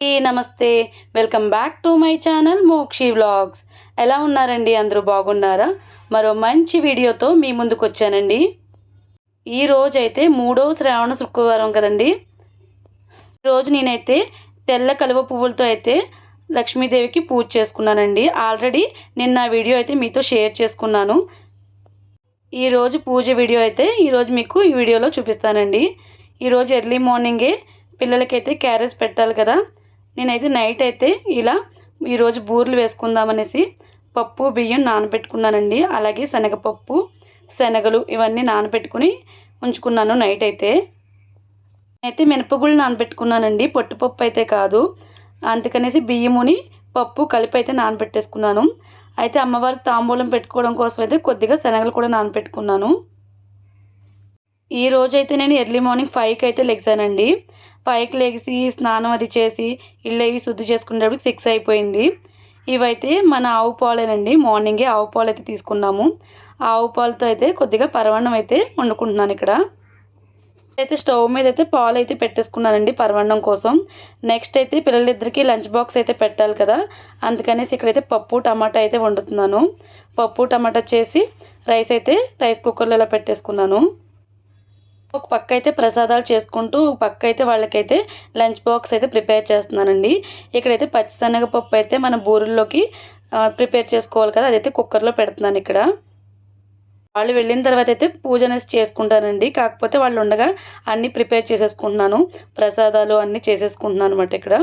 నమస్తే. Welcome back to my channel Mokshi vlogs. ఎలా ఉన్నారండి? అందరూ బాగున్నారా? మరో మంచి వీడియోతో మీ ముందుకు వచ్చానండి. ఈ రోజైతే మూడవ శ్రావణ శుక్రవారం కదండి. ఈరోజు నేనైతే తెల్ల కలువ పువ్వులతో అయితే లక్ష్మీదేవికి పూజ చేసుకున్నానండి. ఆల్రెడీ నిన్న ఆ వీడియో అయితే మీతో షేర్ చేసుకున్నాను. ఈరోజు పూజ వీడియో అయితే ఈరోజు మీకు ఈ వీడియోలో చూపిస్తానండి. ఈరోజు ఎర్లీ మార్నింగే పిల్లలకైతే క్యారేజ్ పెట్టాలి కదా. నేనైతే నైట్ అయితే ఇలా ఈరోజు బూరెలు వేసుకుందామనేసి పప్పు బియ్యం నానబెట్టుకున్నానండి. అలాగే శనగపప్పు శనగలు ఇవన్నీ నానబెట్టుకుని ఉంచుకున్నాను నైట్ అయితే. అయితే మినపగుళ్ళు నానబెట్టుకున్నానండి. పొట్టుపప్పు అయితే కాదు. అందుకనేసి బియ్యముని పప్పు కలిపి అయితే నానబెట్టేసుకున్నాను. అయితే అమ్మవారికి తాంబూలం పెట్టుకోవడం కోసం అయితే కొద్దిగా శనగలు కూడా నానబెట్టుకున్నాను. ఈ రోజైతే నేను ఎర్లీ మార్నింగ్ ఫైవ్కి అయితే లెగ్సానండి. పైకి లేచి స్నానం అది చేసి ఇల్లు అవి శుద్ధి చేసుకునేటప్పుడు సిక్స్ అయిపోయింది. ఇవైతే మన ఆవు పాలేనండి. మార్నింగే ఆవు పాలు అయితే తీసుకున్నాము. ఆవు పాలతో అయితే కొద్దిగా పరవన్నం అయితే వండుకుంటున్నాను ఇక్కడ. అయితే స్టవ్ మీద అయితే పాలు అయితే పెట్టేసుకున్నానండి పరవన్నం కోసం. నెక్స్ట్ అయితే పిల్లలిద్దరికి లంచ్ బాక్స్ అయితే పెట్టాలి కదా. అందుకనేసి ఇక్కడైతే పప్పు టమాటా అయితే వండుతున్నాను. పప్పు టమాటా చేసి రైస్ అయితే రైస్ కుక్కర్లో ఇలా పెట్టేసుకున్నాను. ఒక పక్క అయితే ప్రసాదాలు చేసుకుంటూ ఒక పక్క అయితే వాళ్ళకైతే లంచ్ బాక్స్ అయితే ప్రిపేర్ చేస్తున్నానండి. ఇక్కడైతే పచ్చిశనగపప్పు అయితే మన బూరెల్లోకి ప్రిపేర్ చేసుకోవాలి కదా అదైతే కుక్కర్లో పెడుతున్నాను ఇక్కడ. వాళ్ళు వెళ్ళిన తర్వాత అయితే పూజ అనేది చేసుకుంటానండి. కాకపోతే వాళ్ళు ఉండగా అన్నీ ప్రిపేర్ చేసేసుకుంటున్నాను. ప్రసాదాలు అన్నీ చేసేసుకుంటున్నాను అనమాట ఇక్కడ.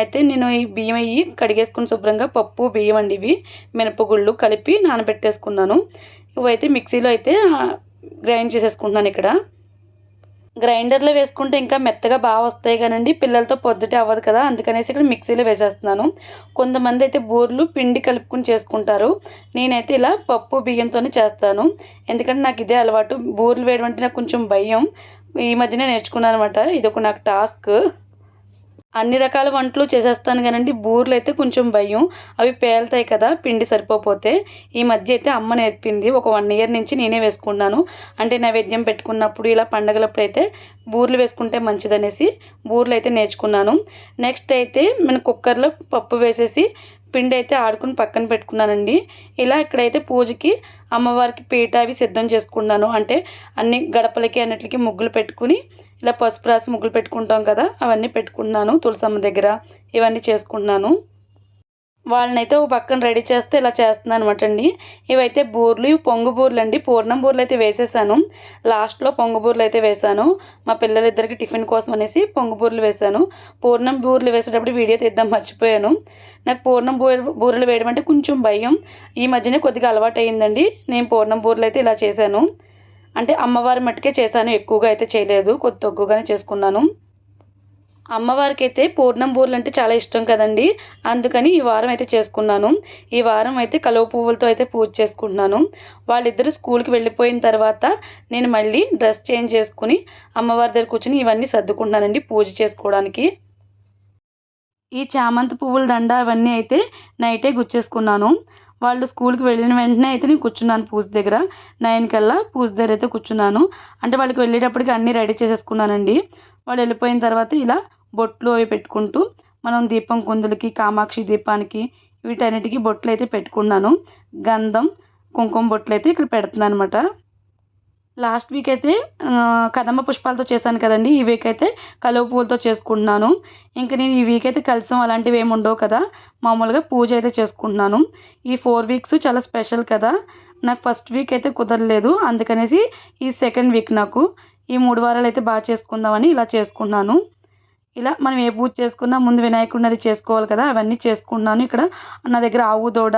అయితే నేను ఈ బియ్యం అయ్యి కడిగేసుకుని శుభ్రంగా పప్పు బియ్యం అండి ఇవి మినపగుళ్ళు కలిపి నానబెట్టేసుకున్నాను. ఇవైతే మిక్సీలో అయితే గ్రైండ్ చేసేసుకుంటున్నాను ఇక్కడ. గ్రైండర్లో వేసుకుంటే ఇంకా మెత్తగా బాగా వస్తాయి కానండి. పిల్లలతో పొద్దుటే అవ్వదు కదా. అందుకనేసి ఇక్కడ మిక్సీలో వేసేస్తున్నాను. కొంతమంది అయితే బూర్లు పిండి కలుపుకుని చేసుకుంటారు. నేనైతే ఇలా పప్పు బియ్యంతోనే చేస్తాను. ఎందుకంటే నాకు ఇదే అలవాటు. బూర్లు వేయడం అంటే నాకు కొంచెం భయం. ఈ మధ్యనే నేర్చుకున్నాను అనమాట ఇది ఒక నాకు టాస్క్. అన్ని రకాల వంటలు చేసేస్తాను కానండి బూరెలు అయితే కొంచెం భయం. అవి పేలుతాయి కదా పిండి సరిపోతే. ఈ మధ్య అయితే అమ్మ నేర్పింది. ఒక వన్ ఇయర్ నుంచి నేనే వేసుకున్నాను అంటే నైవేద్యం పెట్టుకున్నప్పుడు ఇలా పండగలప్పుడు అయితే బూరెలు వేసుకుంటే మంచిదనేసి బూరెలు అయితే నేర్చుకున్నాను. నెక్స్ట్ అయితే నేను కుక్కర్లో పప్పు వేసేసి పిండి అయితే ఆడుకుని పక్కన పెట్టుకున్నానండి. ఇలా ఇక్కడైతే పూజకి అమ్మవారికి పీట అవి సిద్ధం చేసుకున్నాను అంటే అన్ని గడపలకి అన్నిటికి ముగ్గులు పెట్టుకుని ఇలా పసుపు రాసి ముగ్గులు పెట్టుకుంటాం కదా అవన్నీ పెట్టుకుంటున్నాను తులసమ్మ దగ్గర ఇవన్నీ చేసుకుంటున్నాను. వాళ్ళనైతే ఒక పక్కన రెడీ చేస్తే ఇలా చేస్తున్నాను అనమాట అండి. ఇవైతే బూర్లు ఇవి పొంగు బూర్లు అండి. పూర్ణం బూర్లు అయితే వేసేసాను. లాస్ట్లో పొంగు బూర్లు అయితే వేసాను. మా పిల్లలిద్దరికి టిఫిన్ కోసం అనేసి పొంగు బూర్లు వేసాను. పూర్ణం బూర్లు వేసేటప్పుడు వీడియో తీద్దాం మర్చిపోయాను. నాకు పూర్ణం బూరెలు వేయడం అంటే కొంచెం భయం. ఈ మధ్యనే కొద్దిగా అలవాటు అయ్యిందండి నేను పూర్ణం బూరెలు అయితే ఇలా చేశాను. అంటే అమ్మవారి మట్టుకే చేశాను. ఎక్కువగా అయితే చేయలేదు. కొద్ది తక్కువగానే చేసుకున్నాను. అమ్మవారికి అయితే పూర్ణం బూరెలు అంటే చాలా ఇష్టం కదండి. అందుకని ఈ వారం అయితే చేసుకున్నాను. ఈ వారం అయితే కలువ పువ్వులతో అయితే పూజ చేసుకుంటున్నాను. వాళ్ళిద్దరూ స్కూల్కి వెళ్ళిపోయిన తర్వాత నేను మళ్ళీ డ్రెస్ చేంజ్ చేసుకుని అమ్మవారి దగ్గర కూర్చుని ఇవన్నీ సర్దుకుంటున్నానండి పూజ చేసుకోవడానికి. ఈ చామంతి పువ్వుల దండ అవన్నీ అయితే నైటే గుచ్చేసుకున్నాను. వాళ్ళు స్కూల్కి వెళ్ళిన వెంటనే అయితే నేను కూర్చున్నాను పూజ దగ్గర. నైన్ కల్లా పూజ దగ్గర అయితే కూర్చున్నాను. అంటే వాళ్ళకి వెళ్ళేటప్పటికి అన్నీ రెడీ చేసేసుకున్నానండి. వాళ్ళు వెళ్ళిపోయిన తర్వాత ఇలా బొట్లు అవి పెట్టుకుంటూ మనం దీపం కుందులకి కామాక్షి దీపానికి వీటన్నిటికీ బొట్లు అయితే పెట్టుకున్నాను. గంధం కుంకుమ బొట్లు అయితే ఇక్కడ పెడుతున్నాను అనమాట లాస్ట్ వీక్ అయితే కదంబ పుష్పాలతో చేశాను కదండి. ఈ వీక్ అయితే కలువ పువ్వులతో చేసుకుంటున్నాను. ఇంకా నేను ఈ వీక్ అయితే కలిసం అలాంటివి ఏమి ఉండవు కదా. మామూలుగా పూజ అయితే చేసుకుంటున్నాను. ఈ ఫోర్ వీక్స్ చాలా స్పెషల్ కదా. నాకు ఫస్ట్ వీక్ అయితే కుదరలేదు. అందుకనేసి ఈ సెకండ్ వీక్ నాకు ఈ మూడు వారాలు అయితే బాగా చేసుకుందామని ఇలా చేసుకున్నాను ఇలా మనం ఏ పూజ చేసుకున్నా ముందు వినాయకుడిని అది చేసుకోవాలి కదా. అవన్నీ చేసుకున్నాను ఇక్కడ నా దగ్గర ఆవు దూడ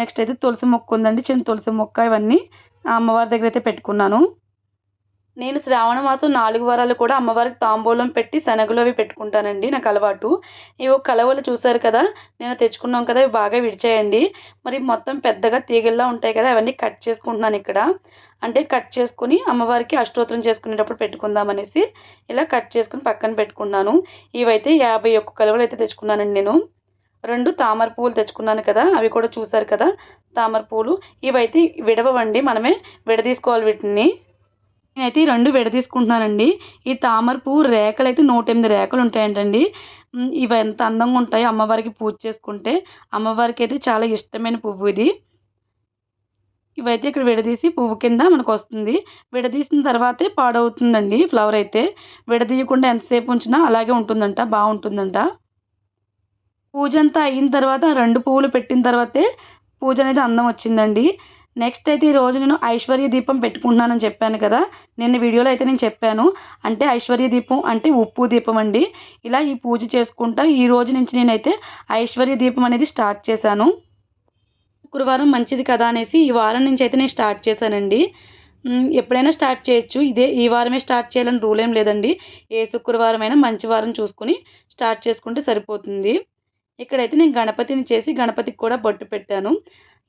నెక్స్ట్ అయితే తులసి మొక్క ఉందండి. చిన్న తులసి మొక్క ఇవన్నీ అమ్మవారి దగ్గర అయితే పెట్టుకున్నాను. నేను శ్రావణ మాసం నాలుగు వారాలు కూడా అమ్మవారికి తాంబూలం పెట్టి శనగలు అవి పెట్టుకుంటానండి నాకు అలవాటు. ఇవి కలవలు చూసారు కదా నేను తెచ్చుకున్నాం కదా ఇవి బాగా విడిచేయండి. మరి మొత్తం పెద్దగా తీగల్లా ఉంటాయి కదా అవన్నీ కట్ చేసుకుంటున్నాను ఇక్కడ. అంటే కట్ చేసుకుని అమ్మవారికి అష్టోత్తరం చేసుకునేటప్పుడు పెట్టుకుందామనేసి ఇలా కట్ చేసుకుని పక్కన పెట్టుకున్నాను. ఇవైతే యాభై ఒక్క కలవలు అయితే తెచ్చుకున్నానండి నేను. రెండు తామర పువ్వులు తెచ్చుకున్నాను కదా అవి కూడా చూసారు కదా తామర పువ్వులు ఇవైతే విడవండి మనమే విడదీసుకోవాలి వీటిని. నేనైతే ఈ రెండు విడదీసుకుంటున్నానండి. ఈ తామర పువ్వు రేఖలు అయితే నూట ఎనిమిది రేఖలు ఉంటాయంటండి. ఇవి ఎంత అందంగా ఉంటాయి అమ్మవారికి పూజ చేసుకుంటే అమ్మవారికి అయితే చాలా ఇష్టమైన పువ్వు ఇది. ఇవైతే ఇక్కడ విడదీసి పువ్వు కింద మనకు వస్తుంది. విడదీసిన తర్వాతే పాడవుతుందండి ఫ్లవర్ అయితే. విడదీయకుండా ఎంతసేపు ఉంచినా అలాగే ఉంటుందంట బాగుంటుందంట. పూజ అంతా అయిన తర్వాత రెండు పువ్వులు పెట్టిన తర్వాతే పూజ అనేది అందం వచ్చిందండి. నెక్స్ట్ అయితే ఈరోజు నేను ఐశ్వర్య దీపం పెట్టుకుంటున్నానని చెప్పాను కదా. నిన్న వీడియోలో అయితే నేను చెప్పాను. అంటే ఐశ్వర్య దీపం అంటే ఉప్పు దీపం అండి. ఇలా ఈ పూజ చేసుకుంటా ఈ రోజు నుంచి నేనైతే ఐశ్వర్య దీపం అనేది స్టార్ట్ చేశాను. శుక్రవారం మంచిది కదా అనేసి ఈ వారం నుంచి అయితే నేను స్టార్ట్ చేశానండి. ఎప్పుడైనా స్టార్ట్ చేయొచ్చు. ఇదే ఈ వారమే స్టార్ట్ చేయాలని రూల్ ఏం లేదండి. ఏ శుక్రవారం అయినా మంచి వారం చూసుకుని స్టార్ట్ చేసుకుంటే సరిపోతుంది. ఇక్కడైతే నేను గణపతిని చేసి గణపతికి కూడా బొట్టు పెట్టాను.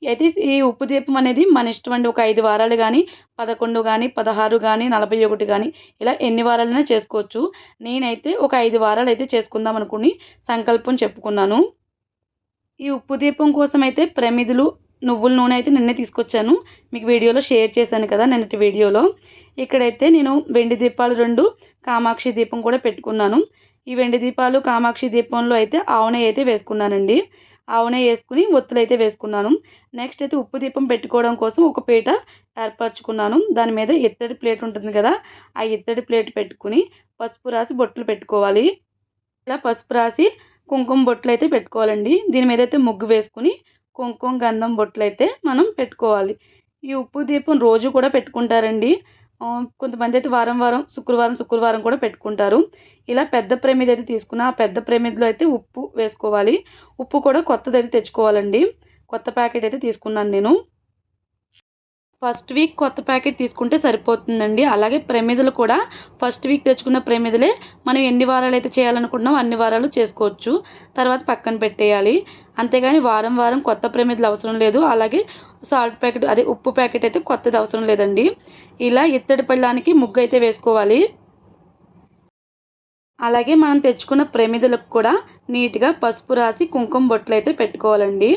అయితే ఈ ఉప్పు దీపం అనేది మన ఇష్టం అండి. ఒక ఐదు వారాలు కానీ పదకొండు కానీ పదహారు కానీ నలభై ఒకటి కానీ ఇలా ఎన్ని వారాలైనా చేసుకోవచ్చు. నేనైతే ఒక ఐదు వారాలు అయితే చేసుకుందాం అనుకుని సంకల్పం చెప్పుకున్నాను. ఈ ఉప్పు దీపం కోసం అయితే ప్రమిదులు నువ్వుల నూనె అయితే నిన్నే తీసుకొచ్చాను. మీకు వీడియోలో షేర్ చేశాను కదా నిన్నటి వీడియోలో. ఇక్కడైతే నేను వెండి దీపాలు రెండు కామాక్షి దీపం కూడా పెట్టుకున్నాను. ఈ వెండి దీపాలు కామాక్షి దీపంలో అయితే ఆవునే అయితే వేసుకున్నానండి. ఆవునే వేసుకుని ఒత్తులు అయితే వేసుకున్నాను. నెక్స్ట్ అయితే ఉప్పు దీపం పెట్టుకోవడం కోసం ఒక పీట ఏర్పరచుకున్నాను. దాని మీద ఇత్తడి ప్లేట్ ఉంటుంది కదా ఆ ఇత్తడి ప్లేట్ పెట్టుకుని పసుపు రాసి బొట్లు పెట్టుకోవాలి. ఇలా పసుపు రాసి కుంకుమ బొట్లు అయితే పెట్టుకోవాలండి. దీని మీద అయితే ముగ్గు వేసుకుని కుంకుమ గంధం బొట్లు అయితే మనం పెట్టుకోవాలి. ఈ ఉప్పు దీపం రోజు కూడా పెట్టుకుంటారండి. కొంతమంది అయితే వారం వారం శుక్రవారం శుక్రవారం కూడా పెట్టుకుంటారు. ఇలా పెద్ద ప్రమిద అయితే తీసుకున్న ఆ పెద్ద ప్రమిదలో అయితే ఉప్పు వేసుకోవాలి. ఉప్పు కూడా కొత్తది అయితే తెచ్చుకోవాలండి. కొత్త ప్యాకెట్ అయితే తీసుకున్నాను నేను. ఫస్ట్ వీక్ కొత్త ప్యాకెట్ తీసుకుంటే సరిపోతుందండి. అలాగే ప్రమిదలు కూడా ఫస్ట్ వీక్ తెచ్చుకున్న ప్రమిదలే మనం ఎన్ని వారాలు అయితే చేయాలనుకుంటున్నామో అన్ని వారాలు చేసుకోవచ్చు. తర్వాత పక్కన పెట్టేయాలి. అంతేగాని వారం వారం కొత్త ప్రమిదలు అవసరం లేదు. అలాగే సాల్ట్ ప్యాకెట్ అదే ఉప్పు ప్యాకెట్ అయితే కొత్తది అవసరం లేదండి. ఇలా ఇత్తడి పళ్ళానికి ముగ్గు అయితే వేసుకోవాలి. అలాగే మనం తెచ్చుకున్న ప్రమిదలకు కూడా నీట్గా పసుపు రాసి కుంకుమ బొట్లు అయితే పెట్టుకోవాలండి.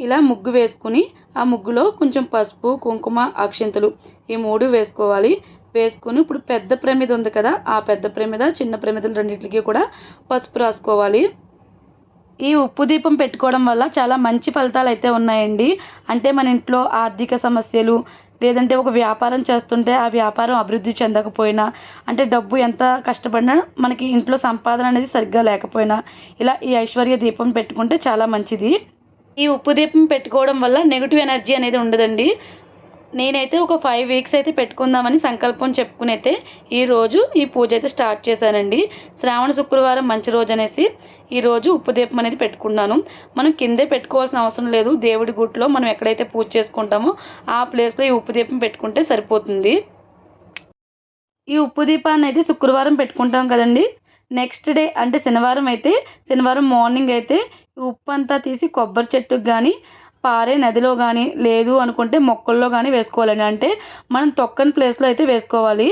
ఇలా ముగ్గు వేసుకుని ఆ ముగ్గులో కొంచెం పసుపు కుంకుమ అక్షింతలు ఈ మూడు వేసుకోవాలి. వేసుకుని ఇప్పుడు పెద్ద ప్రమిద ఉంది కదా ఆ పెద్ద ప్రమిద చిన్న ప్రమిదలు రెండింటికి కూడా పసుపు రాసుకోవాలి. ఈ ఉప్పు దీపం పెట్టుకోవడం వల్ల చాలా మంచి ఫలితాలు అయితే ఉన్నాయండి. అంటే మన ఇంట్లో ఆర్థిక సమస్యలు లేదంటే ఒక వ్యాపారం చేస్తుంటే ఆ వ్యాపారం అభివృద్ధి చెందకపోయినా అంటే డబ్బు ఎంత కష్టపడినా మనకి ఇంట్లో సంపాదన అనేది సరిగ్గా లేకపోయినా ఇలా ఈ ఐశ్వర్య దీపం పెట్టుకుంటే చాలా మంచిది. ఈ ఉప్పు దీపం పెట్టుకోవడం వల్ల నెగిటివ్ ఎనర్జీ అనేది ఉండదండి. నేనైతే ఒక ఫైవ్ వీక్స్ అయితే పెట్టుకుందామని సంకల్పం చెప్పుకుని అయితే ఈరోజు ఈ పూజ అయితే స్టార్ట్ చేశానండి. శ్రావణ శుక్రవారం మంచి రోజు అనేసి ఈరోజు ఉప్పు దీపం అనేది పెట్టుకున్నాను. మనం కిందే పెట్టుకోవాల్సిన అవసరం లేదు. దేవుడి గుట్లో మనం ఎక్కడైతే పూజ చేసుకుంటామో ఆ ప్లేస్లో ఈ ఉప్పు దీపం పెట్టుకుంటే సరిపోతుంది. ఈ ఉప్పు దీపాన్ని అయితే శుక్రవారం పెట్టుకుంటాం కదండి. నెక్స్ట్ డే అంటే శనివారం అయితే శనివారం మార్నింగ్ అయితే ఉప్పు అంతా తీసి కొబ్బరి చెట్టుకు కానీ పారే నదిలో కానీ లేదు అనుకుంటే మొక్కల్లో కానీ వేసుకోవాలండి. అంటే మనం తొక్కని ప్లేస్లో అయితే వేసుకోవాలి.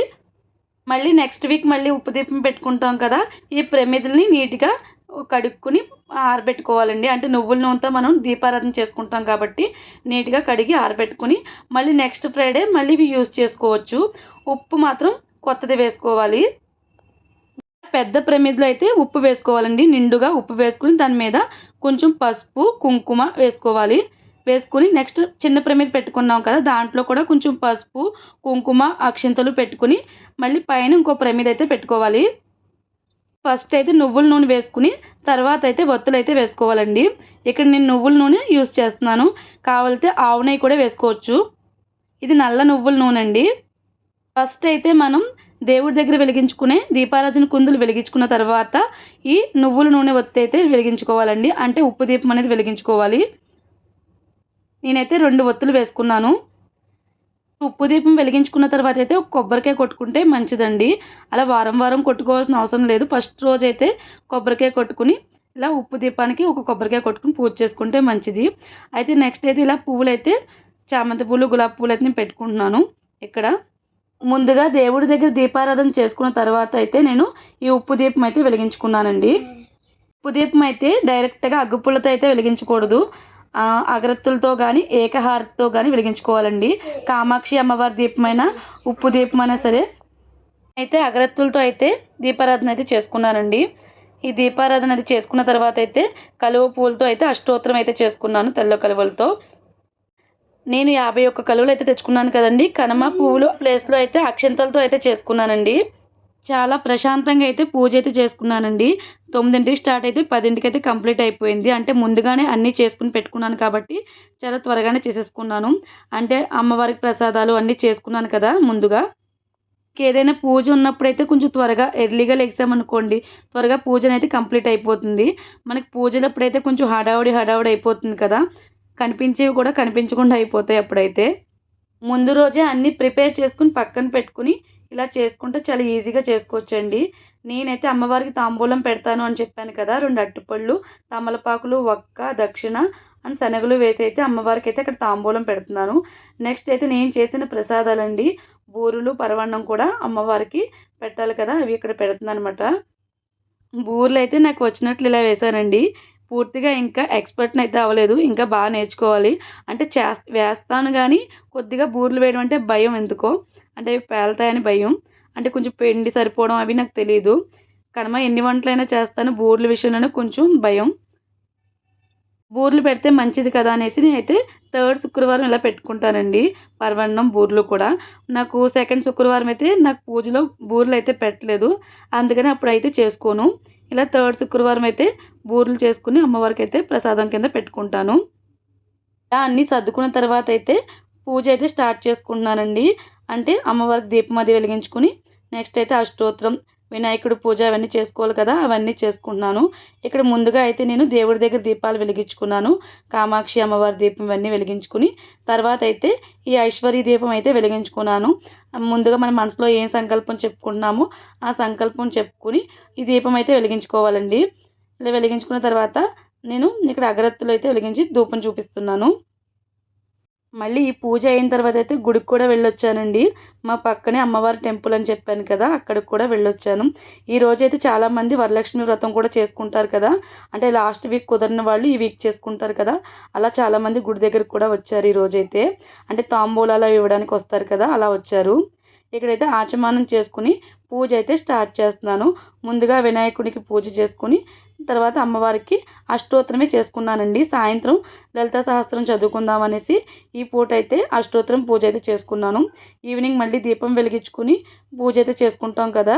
మళ్ళీ నెక్స్ట్ వీక్ మళ్ళీ ఉప్పు దీపం పెట్టుకుంటాం కదా ఈ ప్రమిదల్ని నీట్గా కడుక్కుని ఆరబెట్టుకోవాలండి. అంటే నువ్వుల నూనెతో మనం దీపారాధన చేసుకుంటాం కాబట్టి నీట్గా కడిగి ఆరబెట్టుకుని మళ్ళీ నెక్స్ట్ ఫ్రైడే మళ్ళీ ఇవి యూస్ చేసుకోవచ్చు. ఉప్పు మాత్రం కొత్తది వేసుకోవాలి. పెద్ద ప్రమిదలో అయితే ఉప్పు వేసుకోవాలండి. నిండుగా ఉప్పు వేసుకుని దాని మీద కొంచెం పసుపు కుంకుమ వేసుకోవాలి. వేసుకుని నెక్స్ట్ చిన్న ప్రమిద పెట్టుకున్నాం కదా దాంట్లో కూడా కొంచెం పసుపు కుంకుమ అక్షింతలు పెట్టుకుని మళ్ళీ పైన ఇంకో ప్రమిద అయితే పెట్టుకోవాలి. ఫస్ట్ అయితే నువ్వుల నూనె వేసుకుని తర్వాత అయితే ఒత్తులు అయితే వేసుకోవాలండి. ఇక్కడ నేను నువ్వుల నూనె యూస్ చేస్తున్నాను. కావాలితే ఆవు నెయ్యి కూడా వేసుకోవచ్చు. ఇది నల్ల నువ్వుల నూనె అండి. ఫస్ట్ అయితే మనం దేవుడి దగ్గర వెలిగించుకునే దీపారాజన కుందులు వెలిగించుకున్న తర్వాత ఈ నువ్వుల నూనె ఒత్తి అయితే వెలిగించుకోవాలండి. అంటే ఉప్పు దీపం అనేది వెలిగించుకోవాలి. నేనైతే రెండు ఒత్తులు వేసుకున్నాను. ఉప్పు దీపం వెలిగించుకున్న తర్వాత అయితే ఒక కొబ్బరికాయ కొట్టుకుంటే మంచిదండి. అలా వారం వారం కొట్టుకోవాల్సిన అవసరం లేదు. ఫస్ట్ రోజు అయితే కొబ్బరికాయ కొట్టుకుని ఇలా ఉప్పు దీపానికి ఒక కొబ్బరికాయ కొట్టుకుని పూజ చేసుకుంటే మంచిది. అయితే నెక్స్ట్ అయితే ఇలా పువ్వులు అయితే చామంతి పూలు గులాబీ పూలు అయితే నేను పెట్టుకుంటున్నాను. ఇక్కడ ముందుగా దేవుడి దగ్గర దీపారాధన చేసుకున్న తర్వాత అయితే నేను ఈ ఉప్పు దీపం అయితే వెలిగించుకున్నానండి. ఉప్పు దీపం అయితే డైరెక్ట్గా అగ్గిపుల్లతో అయితే వెలిగించకూడదు. అగరత్తులతో కానీ ఏకహారతితో కానీ వెలిగించుకోవాలండి. కామాక్షి అమ్మవారి దీపమైనా ఉప్పు దీపమైనా సరే అయితే అగరత్తులతో అయితే దీపారాధన అయితే చేసుకున్నానండి. ఈ దీపారాధన అది చేసుకున్న తర్వాత అయితే కలువ పూలతో అయితే అష్టోత్తరం అయితే చేసుకున్నాను తెల్ల కలువలతో. నేను యాభై ఒక్క కలువలు అయితే తెచ్చుకున్నాను కదండి. కనమ పువ్వులు ప్లేస్లో అయితే అక్షంతలతో అయితే చేసుకున్నానండి. చాలా ప్రశాంతంగా అయితే పూజ అయితే చేసుకున్నానండి. తొమ్మిదింటికి స్టార్ట్ అయితే పదింటికి అయితే కంప్లీట్ అయిపోయింది. అంటే ముందుగానే అన్నీ చేసుకుని పెట్టుకున్నాను కాబట్టి చాలా త్వరగానే చేసేసుకున్నాను. అంటే అమ్మవారికి ప్రసాదాలు అన్నీ చేసుకున్నాను కదా ముందుగా. ఏదైనా పూజ ఉన్నప్పుడైతే కొంచెం త్వరగా ఎర్లీగా లెగ్సామనుకోండి త్వరగా పూజ అనేది కంప్లీట్ అయిపోతుంది. మనకి పూజలప్పుడైతే కొంచెం హడావుడి హడావుడి అయిపోతుంది కదా. కనిపించేవి కూడా కనిపించకుండా అయిపోతాయి అప్పుడైతే. ముందు రోజే అన్నీ ప్రిపేర్ చేసుకుని పక్కన పెట్టుకుని ఇలా చేసుకుంటే చాలా ఈజీగా చేసుకోవచ్చండి. నేనైతే అమ్మవారికి తాంబూలం పెడతాను అని చెప్పాను కదా రెండు అట్టుపళ్ళు తమలపాకులు ఒక్క దక్షిణ అండ్ శనగలు వేసి అయితే అమ్మవారికి అయితే అక్కడ తాంబూలం పెడుతున్నాను. నెక్స్ట్ అయితే నేను చేసిన ప్రసాదాలండి బూరులు పరవన్నం కూడా అమ్మవారికి పెట్టాలి కదా అవి ఇక్కడ పెడుతున్నాను అనమాట బూరెలు అయితే నాకు వచ్చినట్లు ఇలా వేశానండి. పూర్తిగా ఇంకా ఎక్స్పర్ట్ని అయితే అవ్వలేదు. ఇంకా బాగా నేర్చుకోవాలి. అంటే చే వేస్తాను కానీ కొద్దిగా బూరెలు వేయడం అంటే భయం ఎందుకో. అంటే అవి పేలుతాయని భయం. అంటే కొంచెం పిండి సరిపోవడం అవి నాకు తెలియదు కనుమ ఎన్ని వంటలైనా చేస్తాను. బూరెల విషయంలోనే కొంచెం భయం. బూరెలు పెడితే మంచిది కదా అనేసి నేనైతే థర్డ్ శుక్రవారం ఇలా పెట్టుకుంటానండి. పర్వన్నం బూరెలు కూడా. నాకు సెకండ్ శుక్రవారం అయితే నాకు పూజలో బూరెలు అయితే పెట్టలేదు. అందుకని అప్పుడైతే చేసుకోను. ఇలా థర్డ్ శుక్రవారం అయితే బూరెలు చేసుకుని అమ్మవారికి అయితే ప్రసాదం కింద పెట్టుకుంటాను. ఇలా అన్నీ సర్దుకున్న తర్వాత అయితే పూజ అయితే స్టార్ట్ చేసుకుంటున్నానండి. అంటే అమ్మవారికి దీపం అది వెలిగించుకుని నెక్స్ట్ అయితే అష్టోత్తరం వినాయకుడు పూజ అవన్నీ చేసుకోవాలి కదా అవన్నీ చేసుకుంటున్నాను. ఇక్కడ ముందుగా అయితే నేను దేవుడి దగ్గర దీపాలు వెలిగించుకున్నాను. కామాక్షి అమ్మవారి దీపం ఇవన్నీ వెలిగించుకుని తర్వాత అయితే ఈ ఐశ్వర్య దీపం అయితే వెలిగించుకున్నాను. ముందుగా మన మనసులో ఏం సంకల్పం చెప్పుకుంటున్నామో ఆ సంకల్పం చెప్పుకుని ఈ దీపం అయితే వెలిగించుకోవాలండి. ఇలా వెలిగించుకున్న తర్వాత నేను ఇక్కడ అగరత్తులు అయితే వెలిగించి ధూపం చూపిస్తున్నాను. మళ్ళీ ఈ పూజ అయిన తర్వాత అయితే గుడికి కూడా వెళ్ళొచ్చానండి. మా పక్కనే అమ్మవారి టెంపుల్ అని చెప్పాను కదా అక్కడికి కూడా వెళ్ళొచ్చాను. ఈ రోజైతే చాలామంది వరలక్ష్మి వ్రతం కూడా చేసుకుంటారు కదా అంటే లాస్ట్ వీక్ కుదరిన వాళ్ళు ఈ వీక్ చేసుకుంటారు కదా అలా చాలామంది గుడి దగ్గరికి కూడా వచ్చారు ఈ రోజైతే. అంటే తాంబూలాలు ఇవ్వడానికి వస్తారు కదా అలా వచ్చారు. ఇక్కడైతే ఆచమానం చేసుకుని పూజ అయితే స్టార్ట్ చేస్తున్నాను. ముందుగా వినాయకుడికి పూజ చేసుకుని తర్వాత అమ్మవారికి అష్టోత్తరమే చేసుకున్నానండి. సాయంత్రం లలిత సహస్రం చదువుకుందాం అనేసి ఈ పూట అయితే అష్టోత్తరం పూజ అయితే చేసుకున్నాను. ఈవినింగ్ మళ్ళీ దీపం వెలిగించుకుని పూజ అయితే చేసుకుంటాం కదా.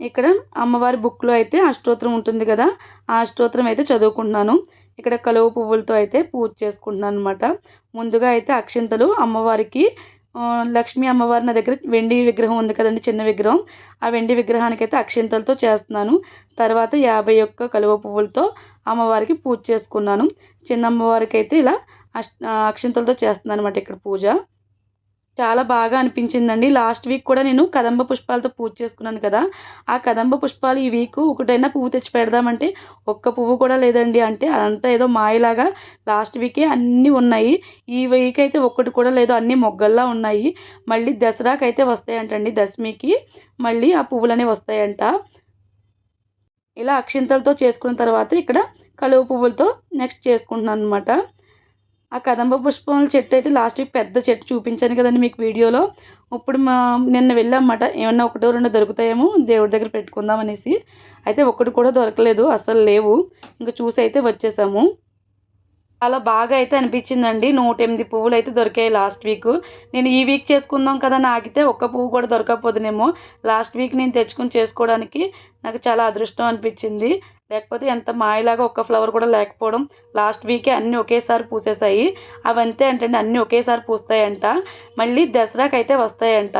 ఇక్కడ అమ్మవారి బుక్లో అయితే అష్టోత్తరం ఉంటుంది కదా ఆ అష్టోత్తరం అయితే చదువుకుంటున్నాను. ఇక్కడ కలువ పువ్వులతో అయితే పూజ చేసుకుంటున్నాను అనమాట ముందుగా అయితే అక్షింతలు అమ్మవారికి లక్ష్మీ అమ్మవారి నా దగ్గర వెండి విగ్రహం ఉంది కదండి చిన్న విగ్రహం. ఆ వెండి విగ్రహానికి అయితే అక్షింతలతో చేస్తున్నాను. తర్వాత యాభై ఒక్క కలువ పువ్వులతో అమ్మవారికి పూజ చేసుకున్నాను. చిన్న అమ్మవారికి అయితే ఇలా అక్ష అక్షింతలతో చేస్తున్నాను అనమాట ఇక్కడ పూజ. చాలా బాగా అనిపించిందండి. లాస్ట్ వీక్ కూడా నేను కదంబ పుష్పాలతో పూజ చేసుకున్నాను కదా. ఆ కదంబ పుష్పాలు ఈ వీక్ ఒకటైనా పువ్వు తెచ్చి పెడదామంటే ఒక్క పువ్వు కూడా లేదండి. అంటే అదంతా ఏదో మాయలాగా లాస్ట్ వీకే అన్నీ ఉన్నాయి. ఈ వీక్ అయితే ఒక్కటి కూడా లేదు. అన్నీ మొగ్గల్లా ఉన్నాయి. మళ్ళీ దసరాకి అయితే వస్తాయంటండి దశమికి. మళ్ళీ ఆ పువ్వులనే వస్తాయంట. ఇలా అక్షింతలతో చేసుకున్న తర్వాత ఇక్కడ కలువ పువ్వులతో నెక్స్ట్ చేసుకుంటున్నాను అనమాట ఆ కదంబ పుష్పం చెట్టు అయితే లాస్ట్ వీక్ పెద్ద చెట్టు చూపించాను కదండి మీకు వీడియోలో. ఇప్పుడు మా నిన్న వెళ్ళామన్నమాట ఏమన్నా ఒకటో రెండో దొరుకుతాయేమో దేవుడి దగ్గర పెట్టుకుందాం అనేసి. అయితే ఒక్కటి కూడా దొరకలేదు అసలు లేవు. ఇంకా చూసి అయితే వచ్చేసాము. అలా బాగా అయితే అనిపించిందండి. నూట ఎనిమిది పువ్వులు అయితే దొరికాయి లాస్ట్ వీక్. నేను ఈ వీక్ చేసుకుందాం కదా నాకితే ఒక్క పువ్వు కూడా దొరకకపోదునేమో. లాస్ట్ వీక్ నేను తెచ్చుకుని చేసుకోవడానికి నాకు చాలా అదృష్టం అనిపించింది. లేకపోతే ఎంత మాయలాగా ఒక్క ఫ్లవర్ కూడా లేకపోవడం. లాస్ట్ వీకే అన్నీ ఒకేసారి పూసేసాయి. అవంతే అంటే అన్నీ ఒకేసారి పూస్తాయంట. మళ్ళీ దసరాకి అయితే వస్తాయంట.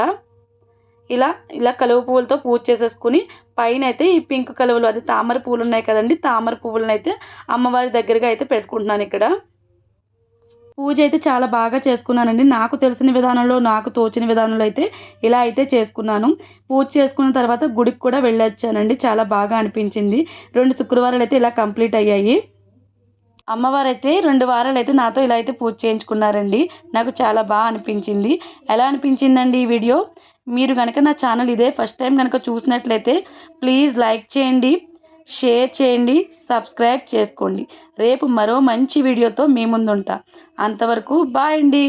ఇలా ఇలా కలువ పువ్వులతో పూజ చేసేసుకుని పైన అయితే ఈ పింక్ కలువలు అది తామర పువ్వులు ఉన్నాయి కదండి. తామర పువ్వులను అయితే అమ్మవారి దగ్గరగా అయితే పెట్టుకుంటున్నాను ఇక్కడ. పూజ అయితే చాలా బాగా చేసుకున్నానండి. నాకు తెలిసిన విధానంలో నాకు తోచిన విధానంలో అయితే ఇలా అయితే చేసుకున్నాను. పూజ చేసుకున్న తర్వాత గుడికి కూడా వెళ్ళొచ్చానండి. చాలా బాగా అనిపించింది. రెండు శుక్రవారాలు అయితే ఇలా కంప్లీట్ అయ్యాయి. అమ్మవారు అయితే రెండు వారాలు అయితే నాతో ఇలా అయితే పూజ చేయించుకున్నారండి. నాకు చాలా బాగా అనిపించింది. ఎలా అనిపించిందండి ఈ వీడియో? మీరు కనుక నా ఛానల్ ఇదే ఫస్ట్ టైం కనుక చూసినట్లయితే ప్లీజ్ లైక్ చేయండి. షేర్ చేయండి సబ్స్క్రైబ్ చేసుకోండి. రేపు మరో మంచి వీడియోతో మీ ముందుంటా. అంతవరకు బాయ్ అండి.